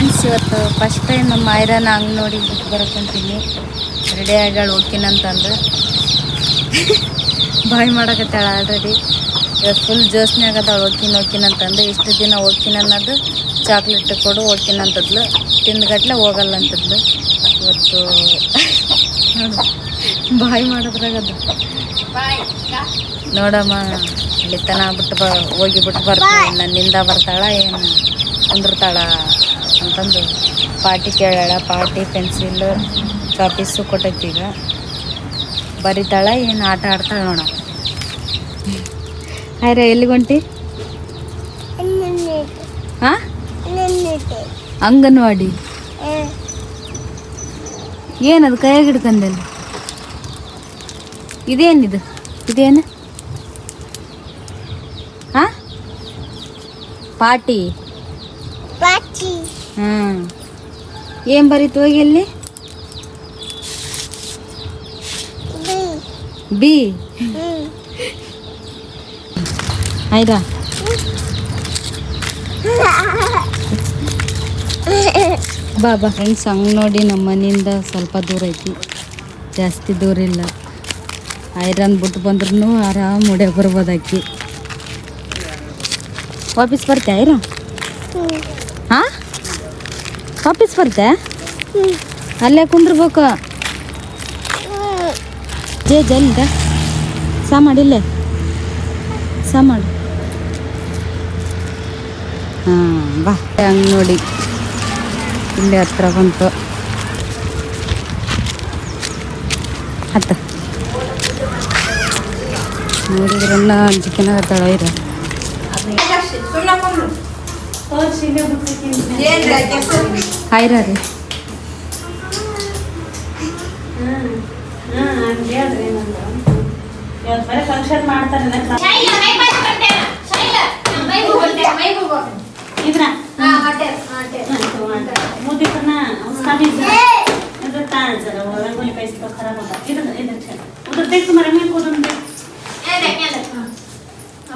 Friends ಇವತ್ತು first time ನಮ್ಮ iron ಹಂಗೆ ನೋಡಿ ಬಿಟ್ಟು ಬರಕಂತೀನಿ ರೆಡಿ ಆಗ್ಯಾಳ ಹೋಗ್ತೀನಂತಂದು ಬಾಯ್ ಮಾಡಕತ್ತಾಳ ಆಲ್ರೆಡಿ ಇವತ್ತು ಫುಲ್ ಜೋಸ್ನ್ಯಾಗ ಅದಾಳ, ಹೋಗ್ತೀನಿ ಹೋಗ್ತೀನಂತಂದು ಇಷ್ಟು ದಿನ ಹೋಗ್ತೀನಿ ಅನ್ನೋದು ಚಾಕ್ಲೇಟ್ ಕೊಡು ಹೋಗ್ತೀನಂತದ್ಲು ತಿಂದ್ಗಟ್ಲೆ ಹೋಗಲ್ಲ ಅಂತದ್ಲು. ಇವತ್ತು ಬಾಯ್ ಮಾಡೋದ್ರಾಗದು ನೋಡಮ್ಮ ಇಲ್ಲಿ ತನ ಬಿಟ್ಟು ಬ, ಹೋಗಿ ಬಿಟ್ಟು ಬರ್ತಾಳೆ, ನನ್ನಿಂದ ಬರ್ತಾಳ, ಏನು ಕುಂದಿರ್ತಾಳ ಅಂತಂದು ಪಾಟಿ ಕೇಳೋಣ ಪಾಟಿ ಪೆನ್ಸಿಲ್ ಕಾಪೀಸು ಕೊಟ್ಟೈತಿ ಈಗ ಬರಿತಾಳ ಏನು ಆಟ ಆಡ್ತಾಳೆ ನೋಡ. ಹಾಯ್ರ ಎಲ್ಲಿಗೊಂಟಿ ಹಾಂ? ಅಂಗನವಾಡಿ. ಏನದು ಕೈಯಾಗ ಹಿಡ್ಕಂದಲ್ಲ ಇದೇನಿದು ಇದೇನು ಹಾ? ಪಾಟಿ ಹ್ಮ್. ಏನ್ ಬರೀತು ಹೋಗಿ ಇಲ್ಲಿ ಬಿ. ಆಯ್ತಾ? ಬಾ ಬಾ. ಫ್ರೆಂಡ್ಸ್ ಹಂಗೆ ನೋಡಿ ನಮ್ಮ ಮನೆಯಿಂದ ಸ್ವಲ್ಪ ದೂರ ಐತಿ. ಜಾಸ್ತಿ ದೂರ ಇಲ್ಲ. ಐರನ್ ಬಿಟ್ಟು ಬಂದ್ರೂ ಆರಾಮ್ ಹೊಡ್ಯಾಗ ಬರ್ಬೋದು ಅಕ್ಕಿ ವಾಪಸ್ ಬರ್ತೀಯ ಐರ ಹಾಂ? ವಾಪಸ್ ಬರುತ್ತೆ ಅಲ್ಲೇ ಕುಂದ್ರಬೇಕು. ಜೇ ಜಲ್ದ ಸಾ ಮಾಡಿಲ್ಲೇ ಸಾ ಮಾಡು. ಹಾಂ, ಬಾ. ಹಂಗೆ ನೋಡಿ. ಇಲ್ಲಿ ಹತ್ರ ಬಂತು. ಹತ್ತ ನೋಡಿದ್ರನ್ನ ಅಂಜಿಕೆನಾಗತ್ತಾಳ ಇರ. ಹಾಯ್ರಿ ಫಂಕ್ಷನ್ ಮಾಡ್ತಾರೆ ಮುದ್ದಿನ ರಂಗೋಲಿ ಕೈಸಿದ ಖರಾಬ್ ಇದನ್ನ ಇದನ್ನ ಉದ್ರ ತೆಗ್ದು ಮರ ಮೇಲೆ ಕೂದೊಂದು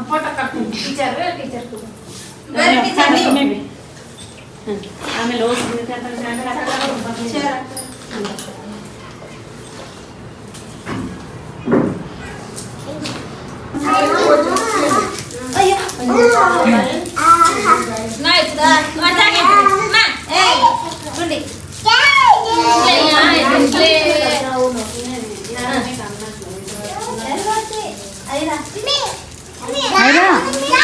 ಫೋಟೋ ಕಟ್ತೀನಿ. ಟೀಚರ್ ಟೀಚರ್ ಕೂಡ Ayo, ayo, ayo,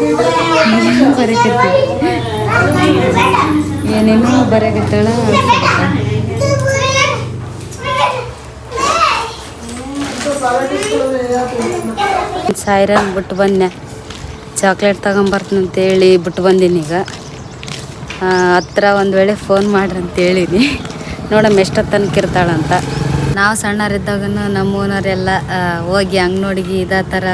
ಹೋಗಿ ಐರಾ ಏನೇನೋ ಬರೆಯಕತ್ತಾಳ ಸಾಯಿರನ್ ಬಿಟ್ಟು ಬಂದೆ. ಚಾಕ್ಲೇಟ್ ತಗೊಂಬರ್ತೀನಿ ಅಂತೇಳಿ ಬಿಟ್ಟು ಬಂದೀನಿ ಈಗ. ಹತ್ರ ಒಂದು ವೇಳೆ ಫೋನ್ ಮಾಡ್ರಿ ಅಂತ ಹೇಳಿನಿ ನೋಡಮ್ಮ ಎಷ್ಟೊತ್ತು ತನಕ ಇರ್ತಾಳಂತ. ನಾವು ಸಣ್ಣರಿದ್ದಾಗ ನಮ್ಮ ಓನರೆಲ್ಲ ಹೋಗಿ ಅಂಗನೋಡಿಗೆ ಇದೇ ಥರ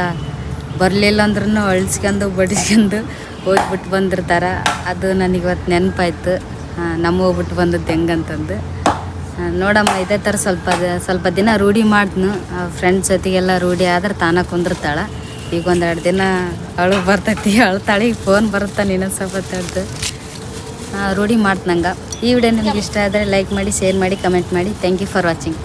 ಬರಲಿಲ್ಲ ಅಂದ್ರೂ ಅಳಿಸ್ಕೊಂಡು ಬಡಿಸ್ಕೊಂಡು ಹೋಗ್ಬಿಟ್ಟು ಬಂದಿರ್ತಾರೆ. ಅದು ನನಗೆ ಇವತ್ತು ನೆನಪಾಯ್ತು ನಮ್ಮ ಹೋಗ್ಬಿಟ್ಟು ಬಂದದ್ದು ಹೆಂಗಂತಂದು. ನೋಡಮ್ಮ, ಇದೇ ಥರ ಸ್ವಲ್ಪ ಸ್ವಲ್ಪ ದಿನ ರೂಢಿ ಮಾಡ್ದ್ನು. ಫ್ರೆಂಡ್ಸ್ ಜೊತೆಗೆಲ್ಲ ರೂಢಿ ಆದ್ರೆ ತಾನ ಕುಂದಿರ್ತಾಳೆ. ಈಗ ಒಂದೆರಡು ದಿನ ಅಳು ಬರ್ತೈತಿ, ಅಳ್ತಾಳೆ, ಈಗ ಫೋನ್ ಬರುತ್ತೆ ನೀನು ಸ್ವಲ್ಪ ತಡ್ದು ರೂಢಿ ಮಾಡ್ತಂಗೆ ಈ ವಿಡಿಯೋ ನಿಮ್ಗೆ ಇಷ್ಟ ಆದರೆ ಲೈಕ್ ಮಾಡಿ ಶೇರ್ ಮಾಡಿ ಕಮೆಂಟ್ ಮಾಡಿ. Thank you for watching